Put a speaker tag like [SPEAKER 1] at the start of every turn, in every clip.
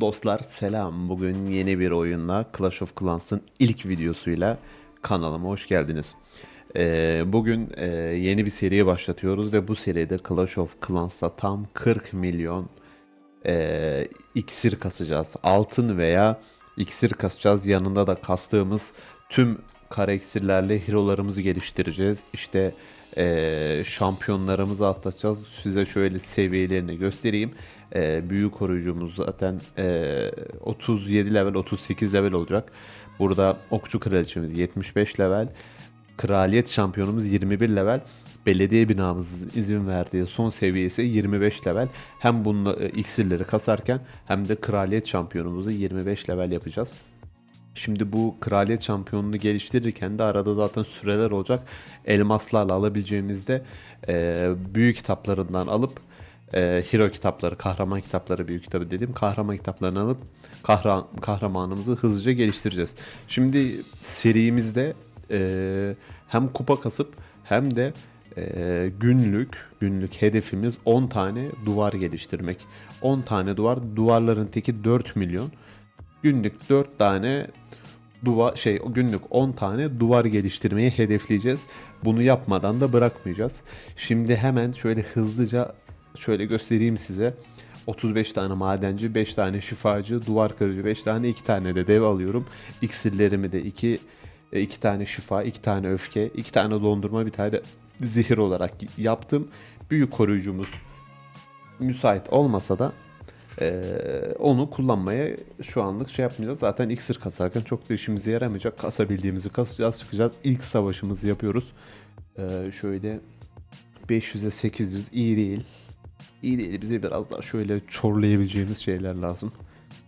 [SPEAKER 1] Dostlar selam. Bugün yeni bir oyunla Clash of Clans'ın ilk videosuyla kanalıma hoş geldiniz. Ee, bugün e, yeni bir seriye başlatıyoruz ve bu seride Clash of Clans'ta tam 40 milyon e, iksir kasacağız. Altın veya iksir kasacağız. Yanında da kastığımız tüm kara iksirlerle hero'larımızı geliştireceğiz. İşte e, şampiyonlarımızı atlatacağız. Size şöyle seviyelerini göstereyim. E, büyük koruyucumuz zaten e, 37 level 38 level olacak. Burada okçu kraliçemiz 75 level. Kraliyet şampiyonumuz 21 level. Belediye binamızın izin verdiği son seviyesi 25 level. Hem bununla e, iksirleri kasarken hem de kraliyet şampiyonumuzu 25 level yapacağız. Şimdi bu kraliyet şampiyonunu geliştirirken de arada zaten süreler olacak. Elmaslarla alabileceğimizde e, büyük kitaplarından alıp e, hero kitapları, kahraman kitapları büyük kitabı dedim. Kahraman kitaplarını alıp kahra, kahramanımızı hızlıca geliştireceğiz. Şimdi serimizde e, hem kupa kasıp hem de e, günlük günlük hedefimiz 10 tane duvar geliştirmek. 10 tane duvar, duvarların teki 4 milyon. Günlük 4 tane duvar şey günlük 10 tane duvar geliştirmeyi hedefleyeceğiz. Bunu yapmadan da bırakmayacağız. Şimdi hemen şöyle hızlıca şöyle göstereyim size. 35 tane madenci, 5 tane şifacı, duvar kırıcı, 5 tane 2 tane de dev alıyorum. İksirlerimi de 2 2 tane şifa, 2 tane öfke, 2 tane dondurma, bir tane zehir olarak yaptım. Büyük koruyucumuz müsait olmasa da ee, onu kullanmaya şu anlık şey yapmayacağız. Zaten iksir kasarken çok da işimize yaramayacak. Kasabildiğimizi kasacağız çıkacağız. İlk savaşımızı yapıyoruz. Ee, şöyle 500'e 800 iyi değil. İyi değil. Bize biraz daha şöyle çorlayabileceğimiz şeyler lazım.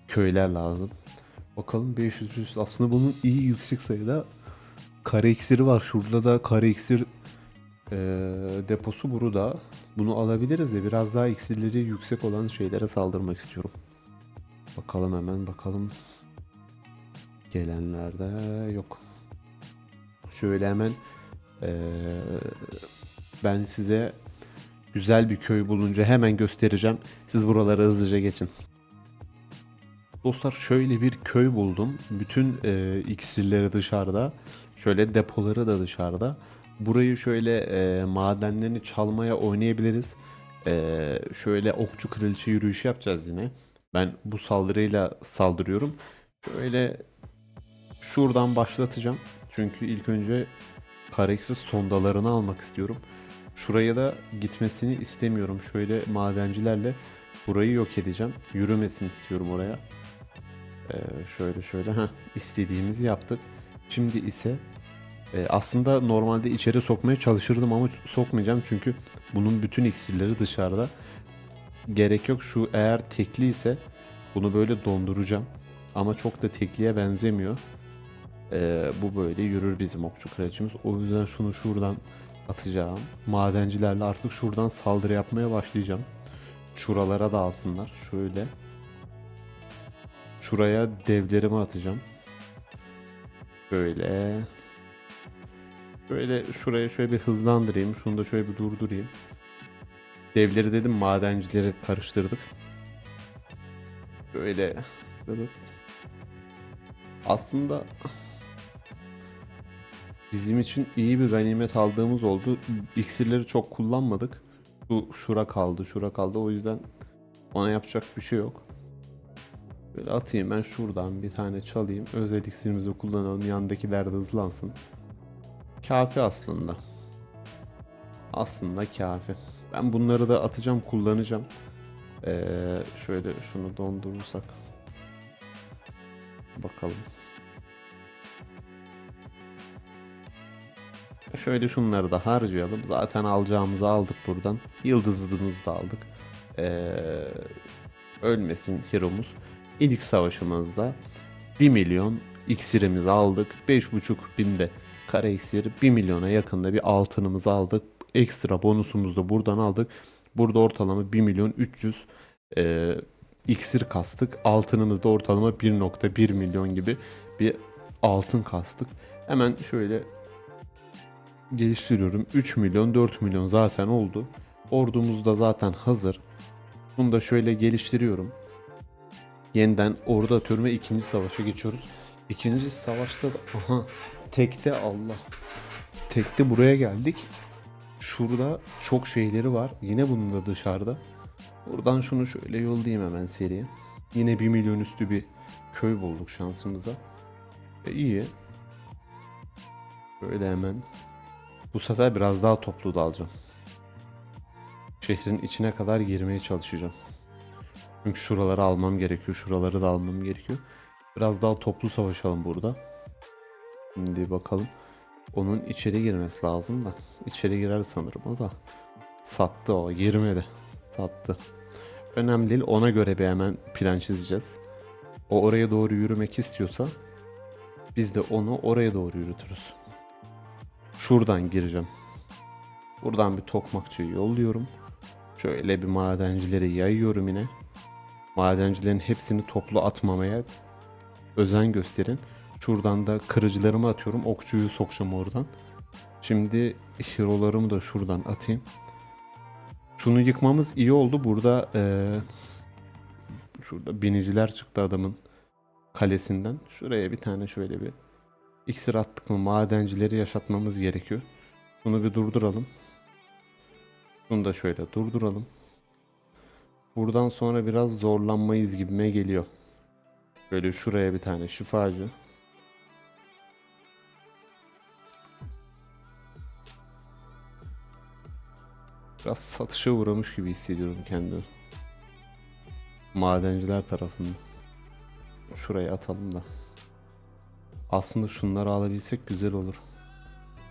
[SPEAKER 1] Köyler lazım. Bakalım 500 500 aslında bunun iyi yüksek sayıda kare iksiri var. Şurada da kare iksir e, deposu burada. Bunu alabiliriz de biraz daha iksirleri yüksek olan şeylere saldırmak istiyorum. Bakalım hemen bakalım. Gelenlerde yok. Şöyle hemen e, ben size güzel bir köy bulunca hemen göstereceğim. Siz buraları hızlıca geçin. Dostlar şöyle bir köy buldum. Bütün e, iksirleri dışarıda. Şöyle depoları da dışarıda. Burayı şöyle e, madenlerini çalmaya oynayabiliriz. E, şöyle okçu kraliçe yürüyüşü yapacağız yine. Ben bu saldırıyla saldırıyorum. Şöyle şuradan başlatacağım. Çünkü ilk önce kareksiz sondalarını almak istiyorum. Şuraya da gitmesini istemiyorum. Şöyle madencilerle burayı yok edeceğim. Yürümesin istiyorum oraya. Ee, şöyle şöyle ha istediğimizi yaptık. Şimdi ise e, aslında normalde içeri sokmaya çalışırdım ama sokmayacağım çünkü bunun bütün iksirleri dışarıda. Gerek yok şu eğer tekli ise bunu böyle donduracağım. Ama çok da tekliye benzemiyor. E, bu böyle yürür bizim okçu kraliçemiz. O yüzden şunu şuradan atacağım. Madencilerle artık şuradan saldırı yapmaya başlayacağım. Şuralara da alsınlar. Şöyle. Şuraya devlerimi atacağım. Böyle. Böyle şuraya şöyle bir hızlandırayım. Şunu da şöyle bir durdurayım. Devleri dedim madencileri karıştırdık. Böyle. Aslında bizim için iyi bir ganimet aldığımız oldu. İksirleri çok kullanmadık. Bu şura kaldı, şura kaldı. O yüzden ona yapacak bir şey yok. Böyle atayım ben şuradan bir tane çalayım. Özel iksirimizi kullanalım. Yandakiler de hızlansın. Kafi aslında. Aslında kafi. Ben bunları da atacağım, kullanacağım. Ee, şöyle şunu dondurursak. Bakalım. Şöyle şunları da harcayalım. Zaten alacağımızı aldık buradan. Yıldızımızı da aldık. Ee, ölmesin hero'muz. İlk savaşımızda 1 milyon iksirimizi aldık. 5.5 binde kare iksir 1 milyona yakında bir altınımızı aldık. Ekstra bonusumuzu da buradan aldık. Burada ortalama 1 milyon 300 e, iksir kastık. Altınımız da ortalama 1.1 milyon gibi bir altın kastık. Hemen şöyle geliştiriyorum. 3 milyon 4 milyon zaten oldu. Ordumuz da zaten hazır. Bunu da şöyle geliştiriyorum. Yeniden ordu atıyorum ve ikinci savaşa geçiyoruz. İkinci savaşta da aha tekte Allah. Tekte buraya geldik. Şurada çok şeyleri var. Yine bunun da dışarıda. Buradan şunu şöyle yollayayım hemen seriye. Yine 1 milyon üstü bir köy bulduk şansımıza. E, iyi. Böyle hemen. Bu sefer biraz daha toplu dalacağım. Şehrin içine kadar girmeye çalışacağım. Çünkü şuraları almam gerekiyor. Şuraları da almam gerekiyor. Biraz daha toplu savaşalım burada. Şimdi bakalım. Onun içeri girmesi lazım da. İçeri girer sanırım o da. Sattı o. Girmedi. Sattı. Önemli değil. Ona göre bir hemen plan çizeceğiz. O oraya doğru yürümek istiyorsa biz de onu oraya doğru yürütürüz. Şuradan gireceğim. Buradan bir tokmakçıyı yolluyorum. Şöyle bir madencileri yayıyorum yine. Madencilerin hepsini toplu atmamaya özen gösterin. Şuradan da kırıcılarımı atıyorum. Okçuyu sokacağım oradan. Şimdi hero'larımı da şuradan atayım. Şunu yıkmamız iyi oldu. Burada eee, şurada biniciler çıktı adamın kalesinden. Şuraya bir tane şöyle bir iksir attık mı madencileri yaşatmamız gerekiyor. Bunu bir durduralım. Bunu da şöyle durduralım. Buradan sonra biraz zorlanmayız gibime geliyor. Böyle şuraya bir tane şifacı. Biraz satışa uğramış gibi hissediyorum kendimi. Madenciler tarafında. Şuraya atalım da. Aslında şunları alabilsek güzel olur.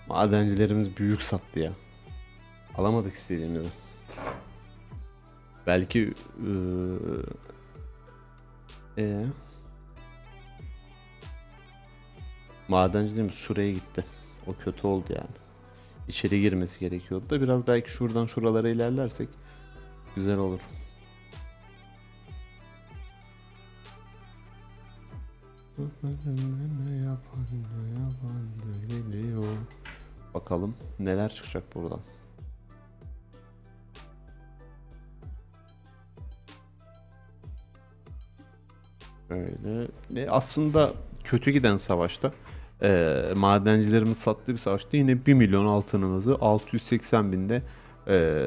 [SPEAKER 1] Madencilerimiz büyük sattı ya. Alamadık istediğimizi. Belki eee ee, madencilerimiz şuraya gitti. O kötü oldu yani. İçeri girmesi gerekiyordu da biraz belki şuradan şuralara ilerlersek güzel olur. Bakalım neler çıkacak buradan. Öyle. E, aslında kötü giden savaşta e, madencilerimiz sattığı bir savaşta yine 1 milyon altınımızı 680 binde e,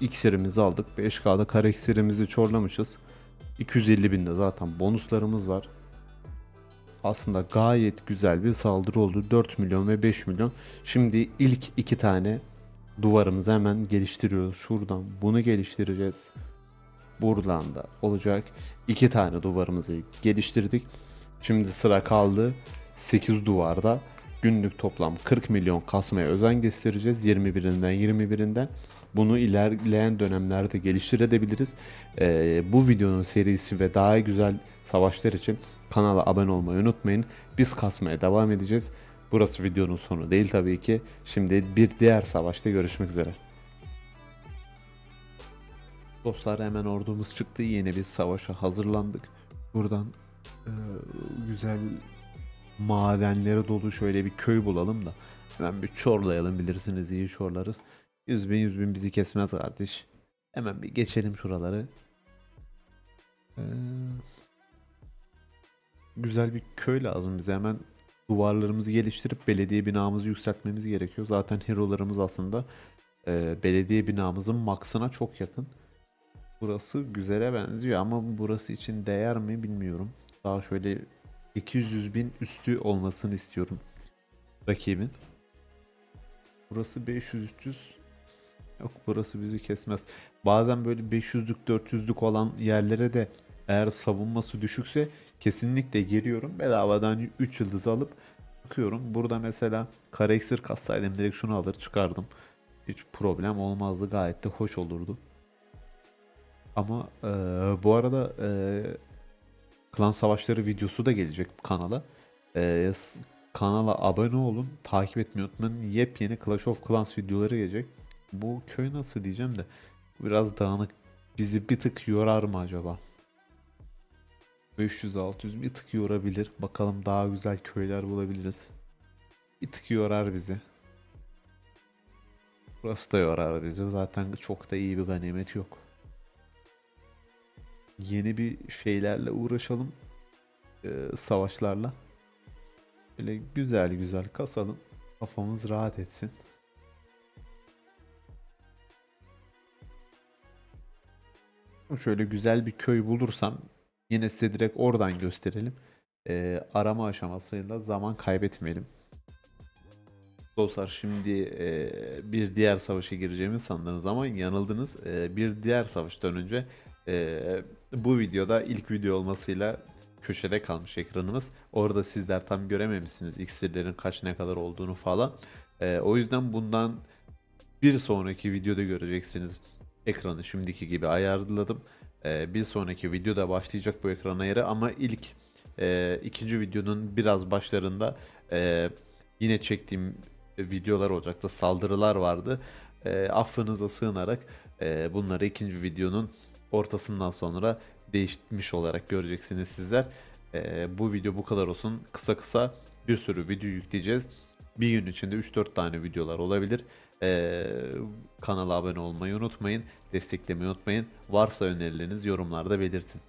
[SPEAKER 1] iksirimizi aldık. 5K'da kara iksirimizi çorlamışız. 250 binde zaten bonuslarımız var. Aslında gayet güzel bir saldırı oldu. 4 milyon ve 5 milyon. Şimdi ilk iki tane duvarımızı hemen geliştiriyoruz. Şuradan bunu geliştireceğiz. Buradan da olacak. iki tane duvarımızı geliştirdik. Şimdi sıra kaldı 8 duvarda. Günlük toplam 40 milyon kasmaya özen göstereceğiz. 21'inden 21'inden. Bunu ilerleyen dönemlerde geliştirebiliriz. Ee, bu videonun serisi ve daha güzel savaşlar için kanala abone olmayı unutmayın. Biz kasmaya devam edeceğiz. Burası videonun sonu değil tabii ki. Şimdi bir diğer savaşta görüşmek üzere. Dostlar hemen ordumuz çıktı. Yeni bir savaşa hazırlandık. Buradan e, güzel madenlere dolu şöyle bir köy bulalım da hemen bir çorlayalım bilirsiniz iyi çorlarız. 100 bin 100 bin bizi kesmez kardeş. Hemen bir geçelim şuraları. Ee, güzel bir köy lazım bize hemen duvarlarımızı geliştirip belediye binamızı yükseltmemiz gerekiyor. Zaten hero'larımız aslında e, belediye binamızın maksına çok yakın. Burası güzele benziyor ama burası için değer mi bilmiyorum. Daha şöyle 200 bin üstü olmasını istiyorum rakibin. Burası 500-300. Yok burası bizi kesmez. Bazen böyle 500'lük 400'lük olan yerlere de eğer savunması düşükse kesinlikle giriyorum. Bedavadan 3 yıldız alıp çıkıyorum. Burada mesela kara iksir kassaydım direkt şunu alır çıkardım. Hiç problem olmazdı gayet de hoş olurdu. Ama eee, bu arada eee, Klan Savaşları videosu da gelecek kanala. S- kanala abone olun, takip etmeyi unutmayın. Yepyeni Clash of Clans videoları gelecek. Bu köy nasıl diyeceğim de biraz dağınık. Bizi bir tık yorar mı acaba? 500-600 bir tık yorabilir. Bakalım daha güzel köyler bulabiliriz. Bir tık yorar bizi. Burası da yorar bizi. Zaten çok da iyi bir ganimet yok. yeni bir şeylerle uğraşalım. Ee, savaşlarla. Böyle güzel güzel kasalım. Kafamız rahat etsin. Şöyle güzel bir köy bulursam yine size direkt oradan gösterelim. Ee, arama aşamasıyla zaman kaybetmeyelim. Dostlar şimdi e, bir diğer savaşa gireceğimi sandınız ama yanıldınız. E, bir diğer savaştan önce e, bu videoda ilk video olmasıyla köşede kalmış ekranımız. Orada sizler tam görememişsiniz iksirlerin kaç ne kadar olduğunu falan. E, o yüzden bundan bir sonraki videoda göreceksiniz. Ekranı şimdiki gibi ayarladım. E, bir sonraki videoda başlayacak bu ekrana yere ama ilk e, ikinci videonun biraz başlarında e, yine çektiğim videolar olacaktı. Saldırılar vardı. E, affınıza sığınarak e, bunları ikinci videonun ortasından sonra değişmiş olarak göreceksiniz sizler. E, bu video bu kadar olsun. Kısa kısa bir sürü video yükleyeceğiz. Bir gün içinde 3-4 tane videolar olabilir. Ee, kanala abone olmayı unutmayın. Desteklemeyi unutmayın. Varsa önerileriniz yorumlarda belirtin.